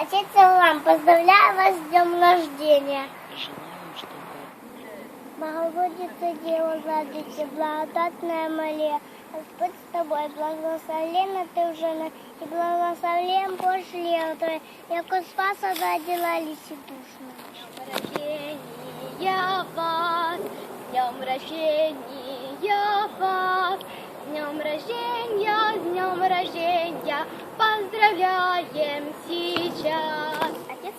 Отец Аллам, поздравляю вас с днем рождения. Желаю, чтобы Богородица Дева, радуйся, благодатная Мария, Господь с тобой, благословенна ты в женах, и благословен Божий лев твой, яко спаса родила лиси душу. рождения вас, днем рождения вас, днем рождения, днем рождения, поздравляем.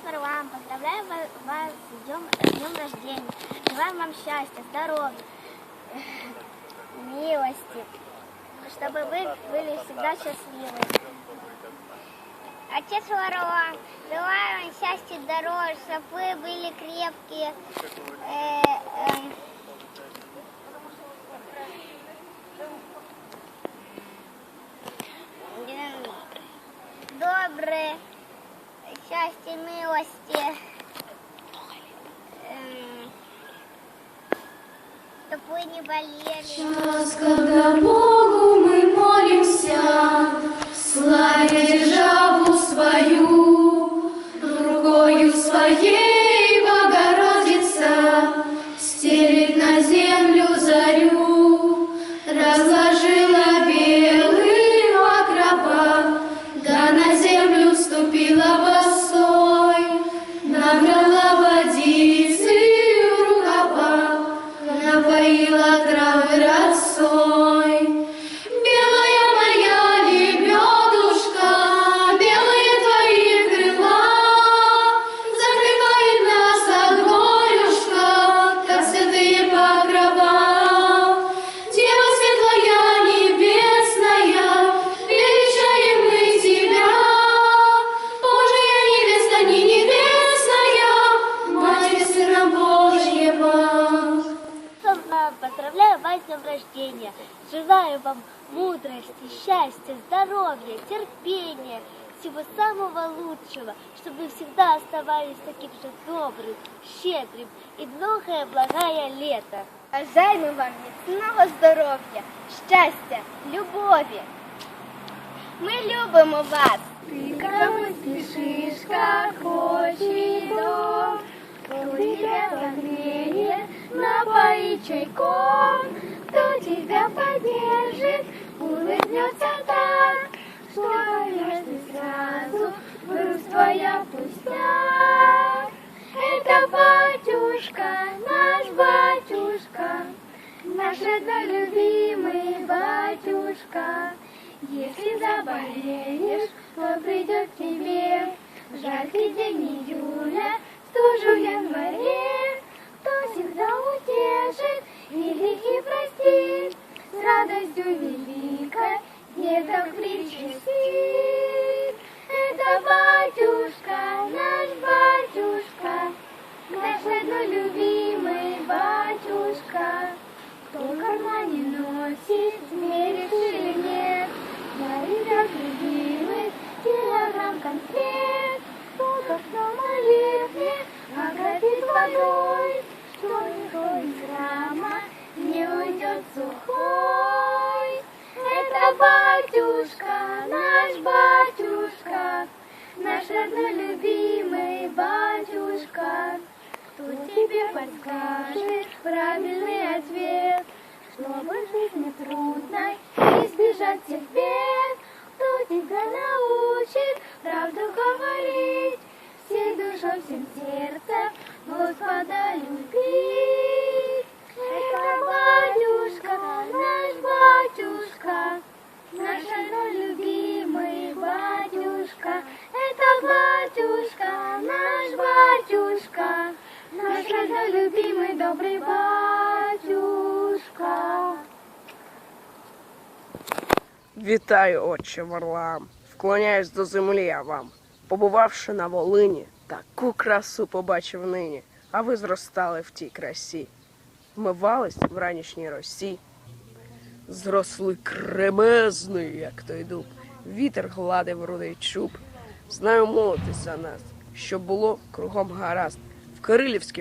Варлам, поздравляю ва- вас с днем, с днем рождения. Желаю вам счастья, здоровья, милости, чтобы вы были всегда счастливы. Отец Варлам, желаю вам счастья, здоровья, чтобы вы были крепкие, э, эм, добрые, счастья, милости. Эм, Чтоб вы не болели. Час, когда Богу мы молимся, славя державу свою, рукою своей вас с днем рождения. Желаю вам мудрости, счастья, здоровья, терпения, всего самого лучшего, чтобы вы всегда оставались таким же добрым, щедрым и многое благое лето. Бажаємо вам міцного здоров'я, щастя, любові. Ми любимо вас. Ты кому спешишь, как очень дом, Кто тебя напоит чайком, Кто тебя поддержит, улыбнется так, Что ты сразу, грусть твоя пустяк. Это батюшка, наш батюшка, Наш роднолюбимый батюшка. Если заболеешь, то придет к тебе жаркий день июля, стужу в январе, всегда утешит грехи простит, с радостью великой деток причастит. Это батюшка, наш батюшка, наш роднолюбимый батюшка. Кто в кармане носит, батюшка, наш батюшка, наш роднолюбимый батюшка. Кто тебе подскажет правильный ответ, чтобы жизни трудной избежать всех бед? Кто тебя научит правду говорить, всей душой, всем сердцем Господа любить? Это батюшка, наш батюшка, наш любимый добрый батюшка. Вітаю, отче Варлам. Вклоняюсь до землі я вам. Побувавши на Волині, таку красу побачив нині, а ви зростали в тій красі. Вмивались в ранішній росі. Зросли кремезний, як той дуб. Вітер гладив рудий чуб. Знаю молитись за нас, щоб було кругом гаразд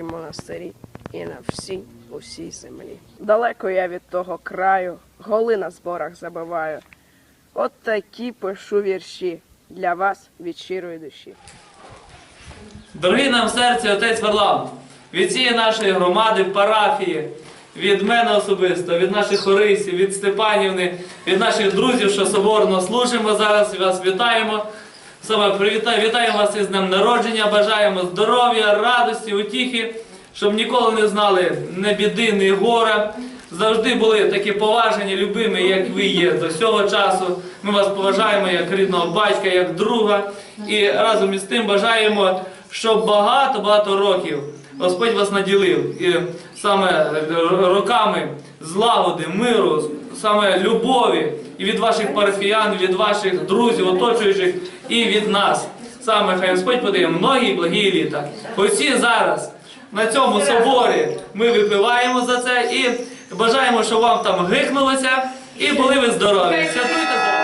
в монастирі і на всій усій землі. Далеко я від того краю, голи на зборах забиваю. От такі пишу вірші для вас від щирої душі. Дорогий нам в серці отець Варлам, від цієї нашої громади, парафії, від мене особисто, від наших хорисів, від Степанівни, від наших друзів, що соборно служимо зараз, вас вітаємо. Саме привітаю, вітаємо вас із днем народження, бажаємо здоров'я, радості, утіхи, щоб ніколи не знали ні біди, не гора. Завжди були такі поважені, любимі, як ви є до цього часу. Ми вас поважаємо як рідного батька, як друга. І разом із тим бажаємо, щоб багато-багато років Господь вас наділив. І саме роками злагоди, миру, саме любові і від ваших парафіян, від ваших друзів, оточуючих, і від нас. Саме хай Господь подає многі благі літа. Оці зараз на цьому соборі ми випиваємо за це і бажаємо, щоб вам там гикнулося і були ви здорові. Святуйте